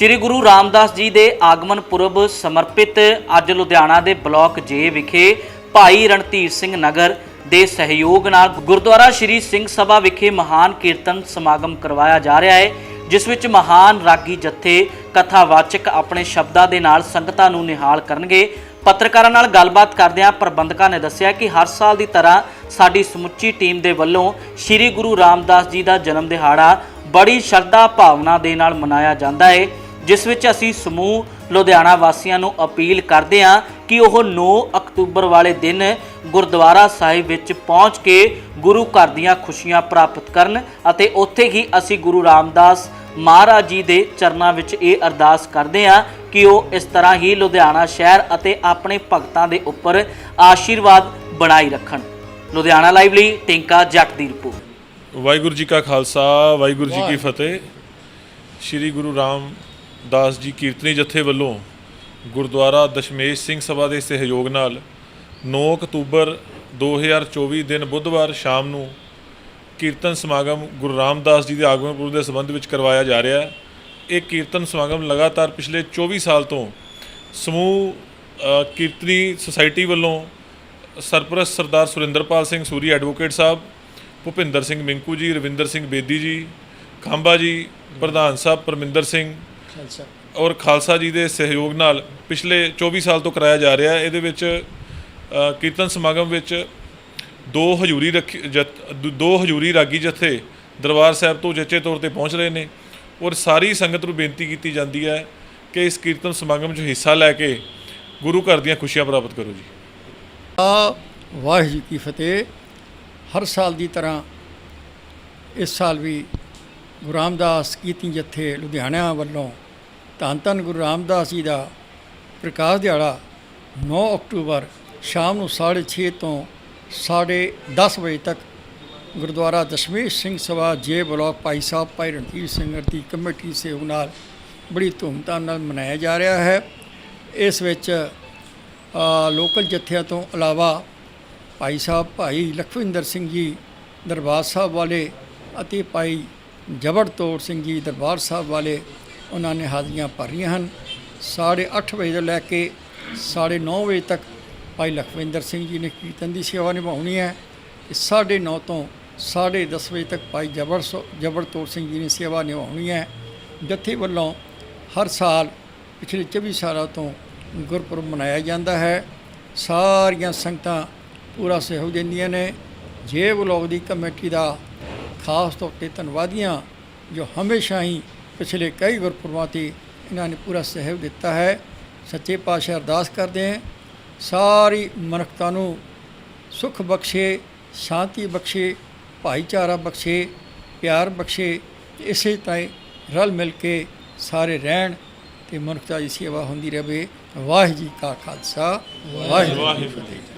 ਸ੍ਰੀ ਗੁਰੂ ਰਾਮਦਾਸ ਜੀ ਦੇ ਆਗਮਨ ਪੁਰਬ ਸਮਰਪਿਤ ਅੱਜ ਲੁਧਿਆਣਾ ਦੇ ਬਲਾਕ ਜੇ ਵਿਖੇ ਭਾਈ ਰਣਧੀਰ ਸਿੰਘ ਨਗਰ ਦੇ ਸਹਿਯੋਗ ਨਾਲ ਗੁਰਦੁਆਰਾ ਸ੍ਰੀ ਸਿੰਘ ਸਭਾ ਵਿਖੇ ਮਹਾਨ ਕੀਰਤਨ ਸਮਾਗਮ ਕਰਵਾਇਆ ਜਾ ਰਿਹਾ ਹੈ, ਜਿਸ ਵਿੱਚ ਮਹਾਨ ਰਾਗੀ ਜਥੇ, ਕਥਾਵਾਚਕ ਆਪਣੇ ਸ਼ਬਦਾਂ ਦੇ ਨਾਲ ਸੰਗਤਾਂ ਨੂੰ ਨਿਹਾਲ ਕਰਨਗੇ। ਪੱਤਰਕਾਰਾਂ ਨਾਲ ਗੱਲਬਾਤ ਕਰਦਿਆਂ ਪ੍ਰਬੰਧਕਾਂ ਨੇ ਦੱਸਿਆ ਕਿ ਹਰ ਸਾਲ ਦੀ ਤਰ੍ਹਾਂ ਸਾਡੀ ਸਮੁੱਚੀ ਟੀਮ ਦੇ ਵੱਲੋਂ ਸ੍ਰੀ ਗੁਰੂ ਰਾਮਦਾਸ ਜੀ ਦਾ ਜਨਮ ਦਿਹਾੜਾ ਬੜੀ ਸ਼ਰਧਾ ਭਾਵਨਾ ਦੇ ਨਾਲ ਮਨਾਇਆ ਜਾਂਦਾ ਹੈ। ਜਿਸ ਵਿੱਚ ਅਸੀਂ ਸਮੂਹ ਲੁਧਿਆਣਾ ਵਾਸੀਆਂ ਨੂੰ ਅਪੀਲ ਕਰਦੇ ਹਾਂ ਕਿ ਉਹ 9 ਅਕਤੂਬਰ ਵਾਲੇ ਦਿਨ ਗੁਰਦੁਆਰਾ ਸਾਹਿਬ ਵਿੱਚ ਪਹੁੰਚ ਕੇ ਗੁਰੂ ਘਰ ਦੀਆਂ ਖੁਸ਼ੀਆਂ ਪ੍ਰਾਪਤ ਕਰਨ ਅਤੇ ਉੱਥੇ ਹੀ ਅਸੀਂ ਗੁਰੂ ਰਾਮਦਾਸ ਮਹਾਰਾਜ ਜੀ ਦੇ ਚਰਨਾਂ ਵਿੱਚ ਇਹ ਅਰਦਾਸ ਕਰਦੇ ਹਾਂ ਕਿ ਉਹ ਇਸ ਤਰ੍ਹਾਂ ਹੀ ਲੁਧਿਆਣਾ ਸ਼ਹਿਰ ਅਤੇ ਆਪਣੇ ਭਗਤਾਂ ਦੇ ਉੱਪਰ ਆਸ਼ੀਰਵਾਦ ਬਣਾਈ ਰੱਖਣ। ਲੁਧਿਆਣਾ ਲਾਈਵ ਲਈ ਟਿੰਕਾ ਜੱਟ ਦੀ ਰਿਪੋਰਟ। ਵਾਹਿਗੁਰੂ ਜੀ ਕਾ ਖਾਲਸਾ ਵਾਹਿਗੁਰੂ ਜੀ ਕੀ ਫਤਿਹ। ਸ੍ਰੀ ਗੁਰੂ ਦਾਸ ਜੀ ਕੀਰਤਨੀ ਜਥੇ ਵੱਲੋਂ ਗੁਰਦੁਆਰਾ ਦਸ਼ਮੇਸ਼ ਸਿੰਘ ਸਭਾ ਦੇ ਸਹਿਯੋਗ ਨਾਲ 9 ਅਕਤੂਬਰ 2024 ਦਿਨ ਬੁੱਧਵਾਰ ਸ਼ਾਮ ਨੂੰ ਕੀਰਤਨ ਸਮਾਗਮ ਗੁਰੂ ਰਾਮਦਾਸ ਜੀ ਦੇ ਆਗਮਨ ਪੁਰਬ ਦੇ ਸੰਬੰਧ ਵਿੱਚ ਕਰਵਾਇਆ ਜਾ ਰਿਹਾ ਹੈ। ਇਹ ਕੀਰਤਨ ਸਮਾਗਮ ਲਗਾਤਾਰ ਪਿਛਲੇ 24 ਸਾਲ ਤੋਂ ਸਮੂਹ ਕੀਰਤਨੀ ਸੁਸਾਇਟੀ ਵੱਲੋਂ ਸਰਪ੍ਰਸਤ ਸਰਦਾਰ ਸੁਰਿੰਦਰਪਾਲ ਸਿੰਘ ਸੂਰੀ ਐਡਵੋਕੇਟ ਸਾਹਿਬ, ਭੁਪਿੰਦਰ ਸਿੰਘ ਮਿੰਕੂ ਜੀ, ਰਵਿੰਦਰ ਸਿੰਘ ਬੇਦੀ ਜੀ, ਖਾਂਬਾ ਜੀ, ਪ੍ਰਧਾਨ ਸਾਹਿਬ ਪਰਮਿੰਦਰ ਸਿੰਘ ਔਰ ਖਾਲਸਾ ਜੀ ਦੇ ਸਹਿਯੋਗ ਨਾਲ ਪਿਛਲੇ 24 ਸਾਲ ਤੋਂ ਕਰਾਇਆ ਜਾ ਰਿਹਾ ਹੈ। ਇਹਦੇ ਵਿੱਚ ਅ, ਕੀਰਤਨ ਸਮਾਗਮ ਵਿੱਚ ਦੋ ਹਜੂਰੀ ਰੱਖੀ ਜਥ- ਦ- ਦੋ ਹਜੂਰੀ ਰਾਗੀ ਜਥੇ ਦਰਬਾਰ ਸਾਹਿਬ ਤੋਂ ਜੱਚੇ ਤੌਰ ਤੇ ਪਹੁੰਚ ਰਹੇ ਨੇ ਔਰ ਸਾਰੀ ਸੰਗਤ ਨੂੰ ਬੇਨਤੀ ਕੀਤੀ ਜਾਂਦੀ ਹੈ ਕਿ ਇਸ ਕੀਰਤਨ ਸਮਾਗਮ 'ਚ ਹਿੱਸਾ ਲੈ ਕੇ ਗੁਰੂ ਘਰ ਦੀਆਂ ਖੁਸ਼ੀਆਂ ਪ੍ਰਾਪਤ ਕਰੋ ਜੀ। ਆ ਵਾਹਿਗੁਰੂ ਜੀ ਕੀ ਫਤਿਹ। ਹਰ ਸਾਲ ਦੀ ਤਰ੍ਹਾਂ ਇਸ ਸਾਲ ਵੀ ਗੁਰੂ ਰਾਮਦਾਸ ਕੀਰਤਨ ਜਥੇ ਲੁਧਿਆਣਾ ਵੱਲੋਂ ਧੰਨ ਧੰਨ ਗੁਰੂ ਰਾਮਦਾਸ ਜੀ ਦਾ ਪ੍ਰਕਾਸ਼ ਦਿਹਾੜਾ 9 ਅਕਤੂਬਰ ਸ਼ਾਮ ਨੂੰ 6:30 ਤੋਂ 10:30 ਵਜੇ ਤੱਕ ਗੁਰਦੁਆਰਾ ਦਸ਼ਮੇਸ਼ ਸਿੰਘ ਸਭਾ ਜੇ ਬਲਾਕ ਭਾਈ ਸਾਹਿਬ ਭਾਈ ਰਣਜੀਤ ਸਿੰਘ ਦੀ ਕਮੇਟੀ ਸੇਵ ਨਾਲ ਬੜੀ ਧੂਮਧਾਮ ਨਾਲ ਮਨਾਇਆ ਜਾ ਰਿਹਾ ਹੈ। ਇਸ ਵਿੱਚ ਲੋਕਲ ਜਥਿਆਂ ਤੋਂ ਇਲਾਵਾ ਭਾਈ ਸਾਹਿਬ ਭਾਈ ਲਖਵਿੰਦਰ ਸਿੰਘ ਜੀ ਦਰਬਾਰ ਸਾਹਿਬ ਵਾਲੇ ਅਤੇ ਭਾਈ ਜਬੜ ਤੋੜ ਸਿੰਘ ਜੀ ਦਰਬਾਰ ਸਾਹਿਬ ਵਾਲੇ ਉਹਨਾਂ ਨੇ ਹਾਜ਼ਰੀਆਂ ਭਰੀਆਂ ਹਨ। 8:30 ਵਜੇ ਤੋਂ ਲੈ ਕੇ 9:30 ਵਜੇ ਤੱਕ ਭਾਈ ਲਖਵਿੰਦਰ ਸਿੰਘ ਜੀ ਨੇ ਕੀਰਤਨ ਦੀ ਸੇਵਾ ਨਿਭਾਉਣੀ ਹੈ ਤੇ 9:30 ਤੋਂ 10:30 ਵਜੇ ਤੱਕ ਭਾਈ ਜਬਰ ਸੋ- ਜਬੜ ਤੋੜ ਸਿੰਘ ਜੀ ਨੇ ਸੇਵਾ ਨਿਭਾਉਣੀ ਹੈ। ਜਥੇ ਵੱਲੋਂ ਹਰ ਸਾਲ ਪਿਛਲੇ 24 ਸਾਲਾਂ ਤੋਂ ਗੁਰਪੁਰਬ ਮਨਾਇਆ ਜਾਂਦਾ ਹੈ। ਸਾਰੀਆਂ ਸੰਗਤਾਂ ਪੂਰਾ ਸਹਿਯੋਗ ਦਿੰਦੀਆਂ ਨੇ। ਜੇ ਬਲੌਗ ਦੀ ਕਮੇਟੀ ਦਾ ਖਾਸ ਤੌਰ ਤੇ ਧੰਨਵਾਦੀਆਂ ਜੋ ਹਮੇਸ਼ਾ ਹੀ ਪਿਛਲੇ ਕਈ ਗੁਰਪੁਰਬਾਂ ਤੇ ਇਹਨਾਂ ਨੇ ਪੂਰਾ ਸਹਿਯੋਗ ਦਿੱਤਾ ਹੈ। ਸੱਚੇ ਪਾਤਸ਼ਾਹ ਅਰਦਾਸ ਕਰਦੇ ਹਾਂ, ਸਾਰੀ ਮਨੁੱਖਤਾ ਨੂੰ ਸੁਖ ਬਖਸ਼ੇ, ਸ਼ਾਂਤੀ ਬਖਸ਼ੇ, ਭਾਈਚਾਰਾ ਬਖਸ਼ੇ, ਪਿਆਰ ਬਖਸ਼ੇ ਇਸੇ ਤਰ੍ਹਾਂ ਰਲ ਮਿਲ ਕੇ ਸਾਰੇ ਰਹਿਣ ਤੇ ਮਨੁੱਖਤਾ ਦੀ ਸੇਵਾ ਹੁੰਦੀ ਰਹੇ। ਵਾਹਿਗੁਰੂ ਜੀ ਕਾ ਖਾਲਸਾ, ਵਾਹਿਗੁਰੂ ਜੀ ਕੀ ਫਤਿਹ।